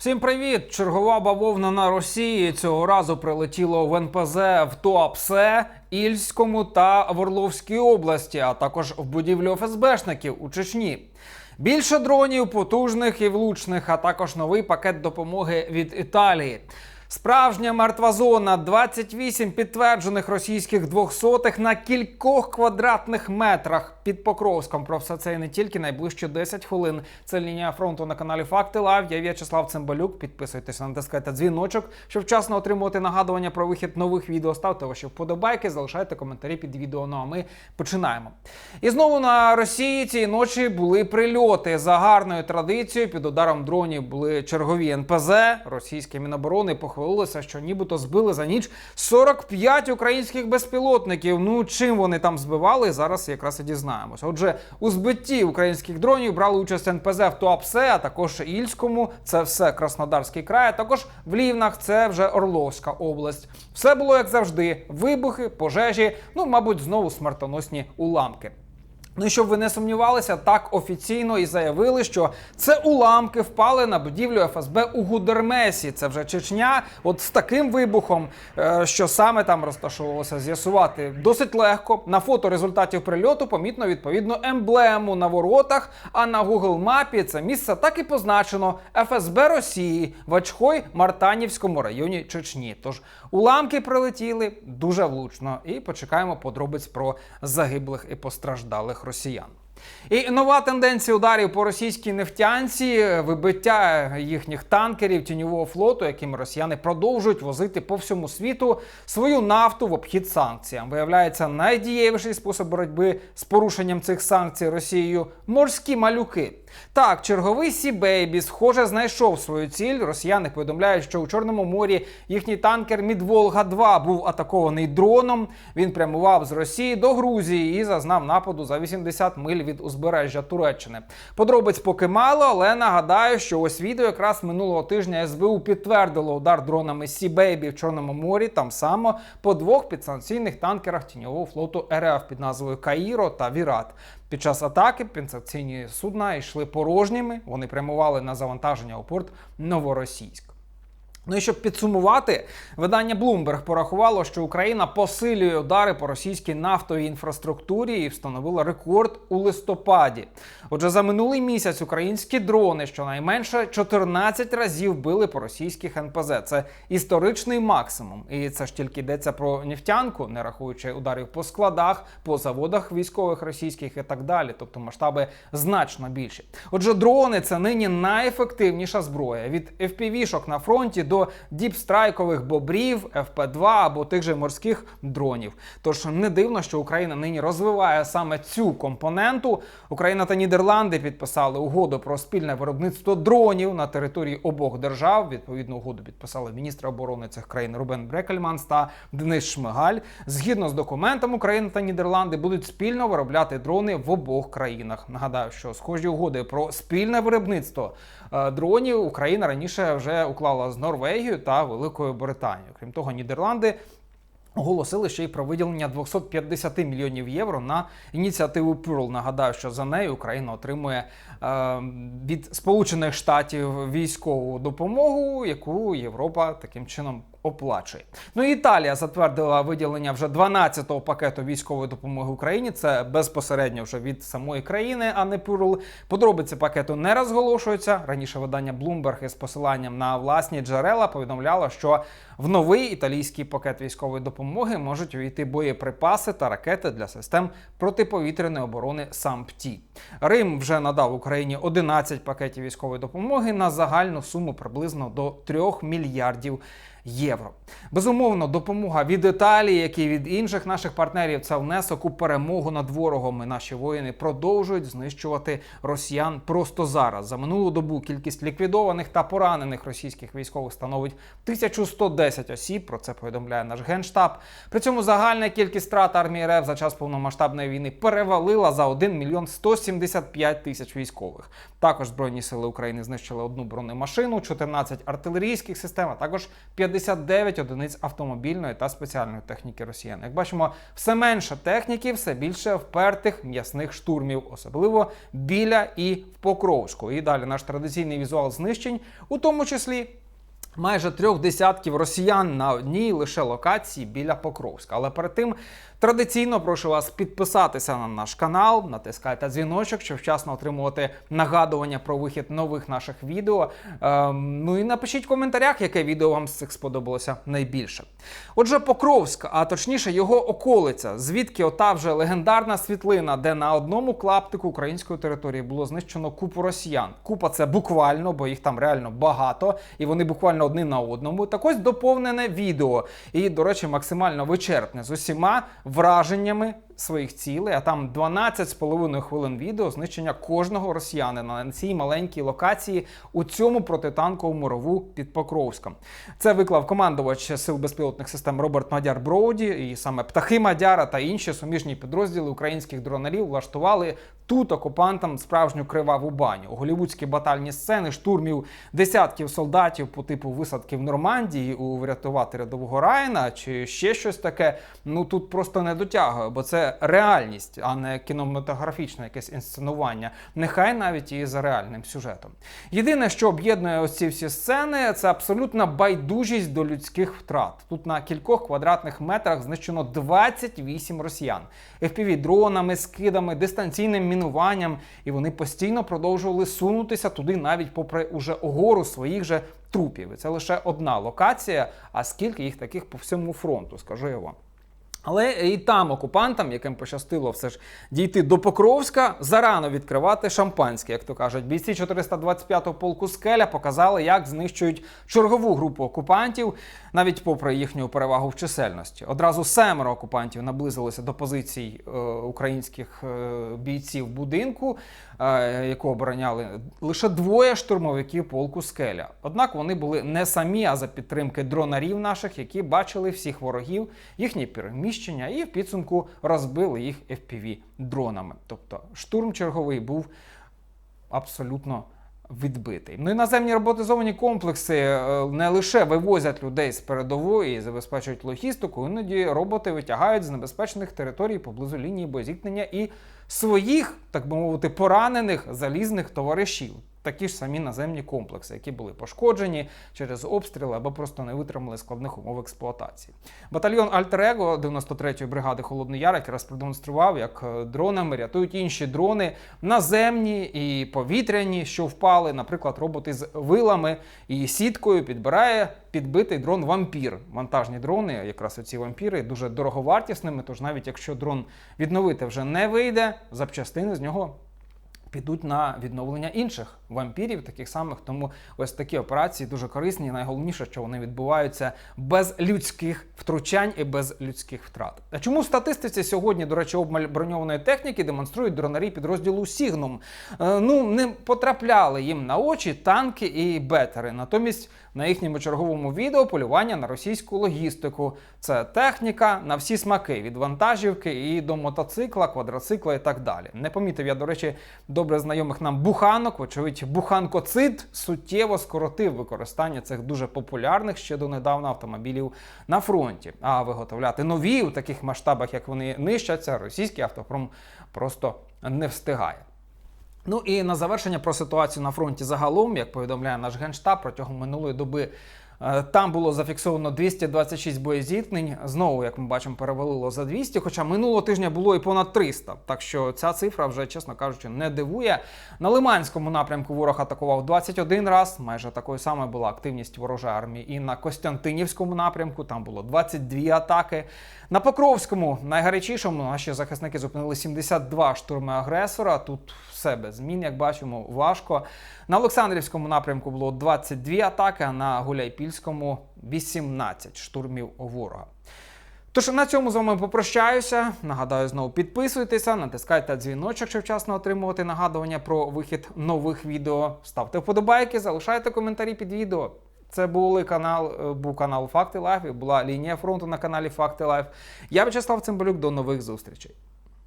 Всім привіт! Чергова бавовна на Росії цього разу прилетіло в НПЗ в Туапсе, Ільському та Ворловській області, а також в будівлю ФСБшників у Чечні. Більше дронів, потужних і влучних, а також новий пакет допомоги від Італії. Справжня мертва зона 28 підтверджених російських двохсотих на кількох квадратних метрах під Покровськом. Про все це і не тільки найближчі 10 хвилин. Це лінія фронту на каналі Факти Лайв. Я В'ячеслав Цимбалюк. Підписуйтесь, натискайте дзвіночок, щоб вчасно отримувати нагадування про вихід нових відео. Ставте ваші вподобайки, залишайте коментарі під відео. Ну а ми починаємо. І знову на Росії цієї ночі були прильоти за гарною традицією. Під ударом дронів були чергові НПЗ. Російські міноборони похвалилися, що нібито збили за ніч 45 українських безпілотників. Ну чим вони там збивали? Зараз якраз і дізнаємося. Отже, у збитті українських дронів брали участь НПЗ в Туапсе, а також Ільському. Це все Краснодарський край. а Також в Лівнах це вже Орловська область. Все було як завжди: вибухи, пожежі. Ну, мабуть, знову смертоносні уламки. Ну і щоб ви не сумнівалися, так офіційно і заявили, що це уламки впали на будівлю ФСБ у Гудермесі. Це вже Чечня. От з таким вибухом, е, що саме там розташовувалося, з'ясувати досить легко. На фото результатів прильоту помітно відповідно емблему на воротах. А на Google мапі це місце так і позначено ФСБ Росії в Ачхой Мартанівському районі Чечні. Тож уламки прилетіли дуже влучно. І почекаємо подробиць про загиблих і постраждалих росіян. І нова тенденція ударів по російській нефтянці, вибиття їхніх танкерів тіньового флоту, якими росіяни продовжують возити по всьому світу свою нафту в обхід санкціям. Виявляється, найдієвіший спосіб боротьби з порушенням цих санкцій Росією морські малюки. Так, черговий Сі Бейбі, схоже, знайшов свою ціль. Росіяни повідомляють, що у Чорному морі їхній танкер Мідволга 2 був атакований дроном. Він прямував з Росії до Грузії і зазнав нападу за 80 миль від узбережжя Туреччини. Подробиць поки мало, але нагадаю, що ось відео якраз минулого тижня СБУ підтвердило удар дронами Сі Бейбі в Чорному морі, там само по двох підсанкційних танкерах тіньового флоту РФ під назвою Каїро та Вірат. Під час атаки підсанкційні судна йшли порожніми. Вони прямували на завантаження у порт Новоросійськ. Ну і щоб підсумувати, видання Bloomberg порахувало, що Україна посилює удари по російській нафтовій інфраструктурі і встановила рекорд у листопаді. Отже, за минулий місяць українські дрони щонайменше 14 разів били по російських НПЗ. Це історичний максимум. І це ж тільки йдеться про нефтянку, не рахуючи ударів по складах, по заводах військових російських і так далі. Тобто масштаби значно більші. Отже, дрони це нині найефективніша зброя від FPV-шок на фронті до діпстрайкових бобрів, ФП-2 або тих же морських дронів. Тож не дивно, що Україна нині розвиває саме цю компоненту. Україна та Нідерланди підписали угоду про спільне виробництво дронів на території обох держав. Відповідну угоду підписали міністри оборони цих країн Рубен Брекельманс та Денис Шмигаль. Згідно з документом, Україна та Нідерланди будуть спільно виробляти дрони в обох країнах. Нагадаю, що схожі угоди про спільне виробництво дронів Україна раніше вже уклала з Норвегією та Великою Британією. Крім того, Нідерланди. Оголосили ще й про виділення 250 мільйонів євро на ініціативу Pearl. Нагадаю, що за нею Україна отримує е, від Сполучених Штатів військову допомогу, яку Європа таким чином оплачує. Ну Італія затвердила виділення вже 12-го пакету військової допомоги Україні. Це безпосередньо вже від самої країни, а не Pearl. Подробиці пакету не розголошуються. Раніше видання Bloomberg із посиланням на власні джерела повідомляло, що в новий італійський пакет військової допомоги можуть увійти боєприпаси та ракети для систем протиповітряної оборони САМПТІ. Рим вже надав Україні 11 пакетів військової допомоги на загальну суму приблизно до 3 мільярдів. Євро безумовно допомога від Італії, як і від інших наших партнерів, це внесок у перемогу над ворогом. І Наші воїни продовжують знищувати росіян просто зараз. За минулу добу кількість ліквідованих та поранених російських військових становить 1110 осіб. Про це повідомляє наш генштаб. При цьому загальна кількість страт армії РФ за час повномасштабної війни перевалила за 1 мільйон 175 тисяч військових. Також збройні сили України знищили одну бронемашину, 14 артилерійських систем, а також 50 59 одиниць автомобільної та спеціальної техніки росіян. Як бачимо, все менше техніки, все більше впертих м'ясних штурмів, особливо біля і в Покровську. І далі наш традиційний візуал знищень, у тому числі. Майже трьох десятків росіян на одній лише локації біля Покровська. Але перед тим традиційно прошу вас підписатися на наш канал, натискайте дзвіночок, щоб вчасно отримувати нагадування про вихід нових наших відео. Ем, ну і напишіть в коментарях, яке відео вам з цих сподобалося найбільше. Отже, Покровськ, а точніше його околиця, звідки ота вже легендарна світлина, де на одному клаптику української території було знищено купу росіян. Купа це буквально, бо їх там реально багато, і вони буквально одні на одному. Так ось доповнене відео. І, до речі, максимально вичерпне з усіма враженнями своїх цілей. А там 12,5 хвилин відео знищення кожного росіянина на цій маленькій локації у цьому протитанковому рову під Покровськом. Це виклав командувач сил безпілотних систем Роберт Мадяр Броуді, і саме птахи Мадяра та інші суміжні підрозділи українських дронерів влаштували тут окупантам справжню криваву баню. Голівудські батальні сцени штурмів десятків солдатів по типу висадки в Нормандії у врятувати рядового Райана чи ще щось таке. Ну тут просто не дотягує, бо це реальність, а не кінематографічне якесь інсценування. Нехай навіть і за реальним сюжетом. Єдине, що об'єднує ось ці всі сцени, це абсолютна байдужість до людських втрат. Тут на кількох квадратних метрах знищено 28 росіян. fpv дронами, скидами, дистанційним мінуванням, і вони постійно продовжували сунутися туди, навіть попри уже огору своїх же трупів. Це лише одна локація. А скільки їх таких по всьому фронту, скажу я вам. Але і там окупантам, яким пощастило все ж дійти до Покровська, зарано відкривати шампанське, як то кажуть. Бійці 425-го полку скеля показали, як знищують чергову групу окупантів, навіть попри їхню перевагу в чисельності. Одразу семеро окупантів наблизилися до позицій е, українських е, бійців будинку, яку обороняли лише двоє штурмовиків полку скеля. Однак вони були не самі, а за підтримки дронарів наших, які бачили всіх ворогів, їхні переміщення і в підсумку розбили їх fpv дронами. Тобто штурм черговий був абсолютно відбитий. Ну і наземні роботизовані комплекси е, не лише вивозять людей з передової і забезпечують логістику, іноді роботи витягають з небезпечних територій поблизу лінії боєзіткнення і своїх, так би мовити, поранених залізних товаришів. Такі ж самі наземні комплекси, які були пошкоджені через обстріли або просто не витримали складних умов експлуатації. Батальйон Альтер-Его 93-ї бригади Холодний Яр якраз продемонстрував, як е, дронами рятують інші дрони наземні і повітряні, що впали, наприклад, роботи з вилами і сіткою підбирає підбитий дрон вампір. Вантажні дрони, якраз оці вампіри, дуже дороговартісними. Тож навіть якщо дрон відновити вже не вийде, запчастини з нього підуть на відновлення інших вампірів, таких самих. Тому ось такі операції дуже корисні. Найголовніше, що вони відбуваються без людських втручань і без людських втрат. А чому в статистиці сьогодні, до речі, обмаль броньованої техніки демонструють дронарі підрозділу Сігнум? Е, ну не потрапляли їм на очі танки і бетери. Натомість на їхньому черговому відео полювання на російську логістику. Це техніка на всі смаки від вантажівки і до мотоцикла, квадроцикла і так далі. Не помітив я, до речі, добре знайомих нам буханок. Вочевидь, буханкоцид суттєво скоротив використання цих дуже популярних ще донедавна автомобілів на фронті. А виготовляти нові у таких масштабах, як вони нищаться, російський автопром просто не встигає. Ну і на завершення про ситуацію на фронті загалом, як повідомляє наш генштаб, протягом минулої доби там було зафіксовано 226 боєзіткнень. Знову, як ми бачимо, перевалило за 200, хоча минулого тижня було і понад 300. Так що ця цифра вже, чесно кажучи, не дивує. На Лиманському напрямку ворог атакував 21 раз. Майже такою самою була активність ворожої армії. І на Костянтинівському напрямку там було 22 атаки. На Покровському, найгарячішому, наші захисники зупинили 72 штурми агресора. Тут все без змін, як бачимо, важко. На Олександрівському напрямку було 22 атаки, а на Гуляйпільському 18 штурмів ворога. Тож на цьому з вами попрощаюся. Нагадаю, знову підписуйтеся, натискайте дзвіночок, щоб вчасно отримувати нагадування про вихід нових відео. Ставте вподобайки, залишайте коментарі під відео. Це були канал, е, був канал Факти Лайф і була лінія фронту на каналі Факти Лайф. Я Вячеслав Цимбалюк. До нових зустрічей.